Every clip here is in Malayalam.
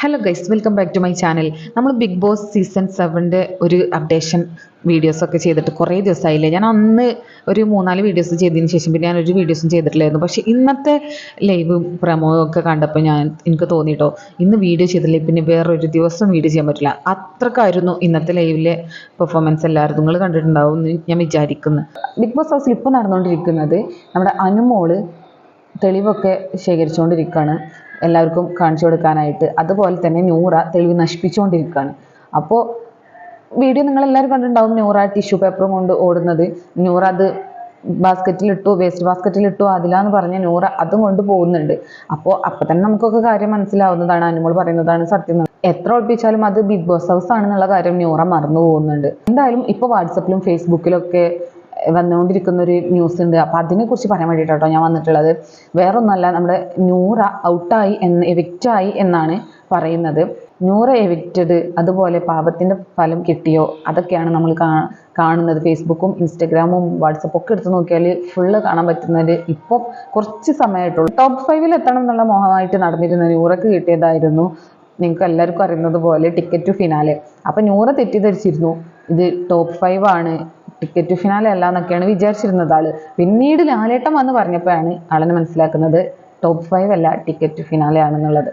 Hello guys welcome back to my channel നമ്മൾ ബിഗ് ബോസ് സീസൺ സെവന്റെ ഒരു അപ്ഡേഷൻ വീഡിയോസൊക്കെ ചെയ്തിട്ട് കുറേ ദിവസമായില്ലേ ഞാൻ അന്ന് ഒരു മൂന്നാൽ വീഡിയോസ് ചെയ്തതിന് ശേഷം പിന്നെ ഞാൻ ഒരു വീഡിയോസും ചെയ്തിട്ടില്ലായിരുന്നു. പക്ഷേ ഇന്നത്തെ ലൈവ് പ്രമോ ഒക്കെ കണ്ടപ്പോൾ ഞാൻ എനിക്ക് തോന്നിയിട്ടോ ഇന്ന് വീഡിയോ ചെയ്തില്ലേ? പിന്നെ വേറൊരു ദിവസം വീഡിയോ ചെയ്യാൻ പറ്റില്ല. അത്രക്കായിരുന്നു ഇന്നത്തെ ലൈവിലെ പെർഫോമൻസ് എല്ലാവരും നിങ്ങൾ കണ്ടിട്ടുണ്ടാവും എന്ന് ഞാൻ വിചാരിക്കുന്നു. ബിഗ് ബോസ് ഹൗസിൽ ഇപ്പോൾ നടന്നുകൊണ്ടിരിക്കുന്നത് നമ്മുടെ അനുമോൾ തെളിവൊക്കെ ശേഖരിച്ചുകൊണ്ടിരിക്കുകയാണ്. എല്ലാവർക്കും കാണിച്ചു കൊടുക്കാനായിട്ട്. അതുപോലെ തന്നെ ന്യൂറ തെളിവ് നശിപ്പിച്ചുകൊണ്ടിരിക്കുകയാണ്. അപ്പോൾ വീഡിയോ നിങ്ങൾ എല്ലാവരും കണ്ടിട്ടുണ്ടാവും. നൂറ ടിഷ്യൂ പേപ്പറും കൊണ്ട് ഓടുന്നത്. ന്യൂറ അത് ബാസ്ക്കറ്റിലിട്ടു വേസ്റ്റ് ബാസ്ക്കറ്റിലിട്ടു അതിലാന്ന് പറഞ്ഞ ന്യൂറ അതും കൊണ്ട് പോകുന്നുണ്ട്. അപ്പോൾ അപ്പം തന്നെ നമുക്കൊക്കെ കാര്യം മനസ്സിലാവുന്നതാണ്. അനുമോൾ പറയുന്നതാണ് സത്യം എത്ര ഒളിപ്പിച്ചാലും അത് ബിഗ് ബോസ് ഹൗസ് ആണെന്നുള്ള കാര്യം ന്യൂറ മറന്നു പോകുന്നുണ്ട്. എന്തായാലും ഇപ്പോൾ വാട്സപ്പിലും ഫേസ്ബുക്കിലൊക്കെ വന്നുകൊണ്ടിരിക്കുന്ന ഒരു ന്യൂസ് ഉണ്ട് അപ്പോൾ അതിനെക്കുറിച്ച് പറയാൻ വേണ്ടിയിട്ടോ ഞാൻ വന്നിട്ടുള്ളത്. വേറൊന്നല്ല നമ്മുടെ നൂറ ഔട്ടായി എന്ന് എവിക്റ്റായി എന്നാണ് പറയുന്നത്. നൂറ എവിക്റ്റഡ് അതുപോലെ പാപത്തിന്റെ ഫലം കിട്ടിയോ? അതൊക്കെയാണ് നമ്മൾ കാണുന്നത്. ഫേസ്ബുക്കും ഇൻസ്റ്റഗ്രാമും വാട്സപ്പും ഒക്കെ എടുത്ത് നോക്കിയാൽ ഫുള്ള് കാണാൻ പറ്റുന്നത് ഇപ്പം കുറച്ച് സമയമായിട്ടുള്ളൂ ടോപ്പ് ഫൈവിൽ എത്തണം എന്നുള്ള മോഹമായിട്ട് നടന്നിരുന്ന നൂറക്ക് കിട്ടിയതായിരുന്നു. നിങ്ങൾക്ക് എല്ലാവർക്കും അറിയുന്നത് പോലെ ടിക്കറ്റ് ടു ഫിനാലെ. അപ്പം നൂറ തെറ്റിദ്ധരിച്ചിരുന്നു. ഇത് ടോപ്പ് ഫൈവ് ആണ്. ടിക്കറ്റ് ഫിനാലെ അല്ല എന്നൊക്കെയാണ് വിചാരിച്ചിരുന്നത് ആൾ. പിന്നീട് ലാലേട്ടൻ വന്ന് പറഞ്ഞപ്പോഴാണ് ആളിനെ മനസ്സിലാക്കുന്നത് ടോപ്പ് ഫൈവ് അല്ല ടിക്കറ്റ് ഫിനാലെ ആണെന്നുള്ളത്.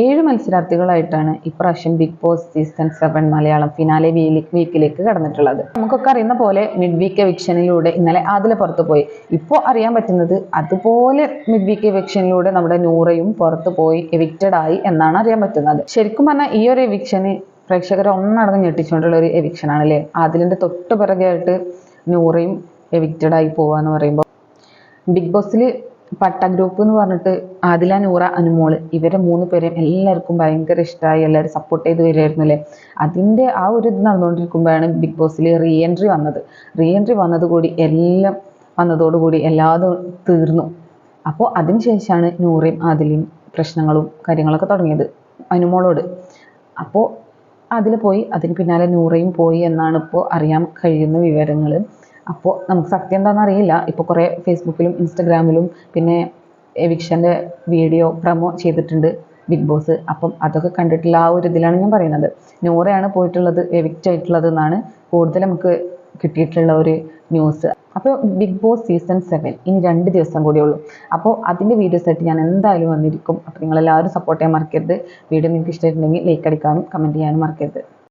ഏഴ് മത്സരാർത്ഥികളായിട്ടാണ് ഇപ്രാവശ്യം big boss season seven Malayalam finale വീക്കിലേക്ക് കടന്നിട്ടുള്ളത്. നമുക്കൊക്കെ അറിയുന്ന പോലെ മിഡ് വീക്ക് എവിക്ഷനിലൂടെ ഇന്നലെ ആദില പുറത്തു പോയി. ഇപ്പോൾ അറിയാൻ പറ്റുന്നത് അതുപോലെ മിഡ് വീക്ക് എവിക്ഷനിലൂടെ നമ്മുടെ നൂറയും പുറത്തു പോയി എവിക്റ്റഡ് ആയി എന്നാണ് അറിയാൻ പറ്റുന്നത്. ശരിക്കും പറഞ്ഞാൽ ഈ ഒരു എവിക്ഷന് പ്രേക്ഷകരെ ഒന്നടങ്ങ് ഞെട്ടിച്ചുകൊണ്ടുള്ള ഒരു എവിക്ഷനാണ് അല്ലേ ആദിലിന്റെ തൊട്ട് പിറകെയായിട്ട് നൂറയും എവിക്റ്റഡ് ആയി പോവാന്ന് പറയുമ്പോൾ ബിഗ് ബോസിൽ പട്ട ഗ്രൂപ്പ് എന്ന് പറഞ്ഞിട്ട് ആദില നൂറ അനുമോൾ ഇവരെ മൂന്ന് പേരെയും എല്ലാവർക്കും ഭയങ്കര ഇഷ്ടമായി എല്ലാവരും സപ്പോർട്ട് ചെയ്ത് വരുമായിരുന്നു അല്ലേ അതിന്റെ ആ ഒരു ഇത് നടന്നുകൊണ്ടിരിക്കുമ്പോഴാണ് ബിഗ് ബോസിൽ റീ എൻട്രി വന്നത്. റീ എൻട്രി വന്നതുകൂടി എല്ലാം വന്നതോടുകൂടി എല്ലാതും തീർന്നു. അപ്പോൾ അതിനുശേഷമാണ് നൂറയും ആദിലയും പ്രശ്നങ്ങളും കാര്യങ്ങളൊക്കെ തുടങ്ങിയത് അനുമോളോട്. അപ്പോൾ അതിൽ പോയി അതിന് പിന്നാലെ നൂറയും പോയി എന്നാണ് ഇപ്പോൾ അറിയാൻ കഴിയുന്ന വിവരങ്ങൾ അപ്പോൾ നമുക്ക് സത്യം എന്താണെന്ന് അറിയില്ല. ഇപ്പോൾ കുറേ ഫേസ്ബുക്കിലും ഇൻസ്റ്റഗ്രാമിലും പിന്നെ എവിക്ഷന്റെ വീഡിയോ പ്രമോ ചെയ്തിട്ടുണ്ട് ബിഗ് ബോസ് അപ്പം അതൊക്കെ കണ്ടിട്ടുള്ള ആ ഒരു ഇതിലാണ് ഞാൻ പറയുന്നത്. നൂറയാണ് പോയിട്ടുള്ളത് എവിക്റ്റ് ആയിട്ടുള്ളത് എന്നാണ് കൂടുതൽ നമുക്ക് കിട്ടിയിട്ടുള്ള ഒരു ന്യൂസ് അപ്പോൾ ബിഗ് ബോസ് സീസൺ സെവൻ ഇനി രണ്ട് ദിവസം കൂടിയേ ഉള്ളൂ. അപ്പോൾ അതിന്റെ വീഡിയോസ് ആയിട്ട് ഞാൻ എന്തായാലും വന്നിരിക്കും. അപ്പോൾ നിങ്ങളെല്ലാവരും സപ്പോർട്ട് ചെയ്യാൻ മറക്കരുത്. വീഡിയോ നിങ്ങൾക്ക് ഇഷ്ടമായിട്ടുണ്ടെങ്കിൽ ലൈക്ക് അടിക്കാനും കമന്റ് ചെയ്യാനും മറക്കരുത്.